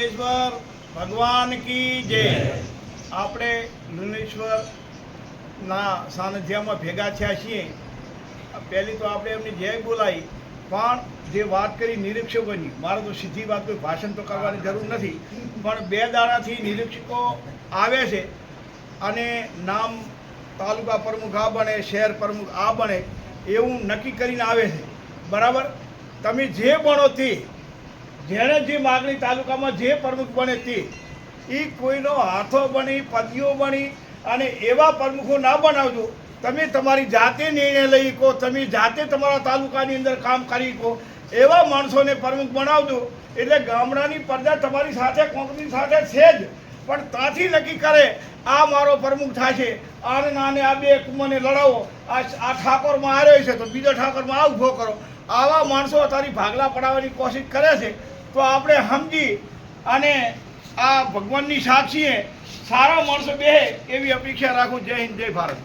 રાજેશ્વર ભગવાન કી જય. આપણે લુણેશ્વર ના સાનિધ્યમાં ભેગા થયા છીએ. પહેલી તો આપણે એમની જય બોલાવી પણ જે વાત કરી નિરીક્ષકોની મારે તો સીધી વાત કોઈ ભાષણ તો કરવાની જરૂર નથી પણ બે દાડાથી નિરીક્ષકો આવે છે અને નામ તાલુકા પ્રમુખ આ બને શહેર પ્રમુખ આ બને એવું નક્કી કરીને આવે છે. બરાબર? તમે જે બનો તે જેણે જે માગણી તાલુકામાં જે પ્રમુખ બને તે, એ કોઈનો હાથો બની પદીઓ બની, અને એવા પ્રમુખો ના બનાવજો. તમે તમારી જાતે નિર્ણય લઈ કહો તમે જાતે તમારા તાલુકાની અંદર કામ કરી કહો એવા માણસોને પ્રમુખ બનાવજો. એટલે ગામડાની પ્રજા તમારી સાથે કોંગ્રેસની સાથે છે જ. પણ ત્યાંથી નક્કી કરે આ મારો પ્રમુખ થાય છે. આને નાને આ બે મને લડાવો. આ આ ઠાકોરમાં આવ્યો છે, તો બીજો ઠાકોરમાં આ ઊભો કરો. આવા માણસો તારી ભાગલા પડાવવાની કોશિશ કરે છે, તો આપણે સમજી અને આ ભગવાનની સાક્ષીએ સારા માણસો બે એવી અપેક્ષા રાખું. જય હિન્દ, જય ભારત.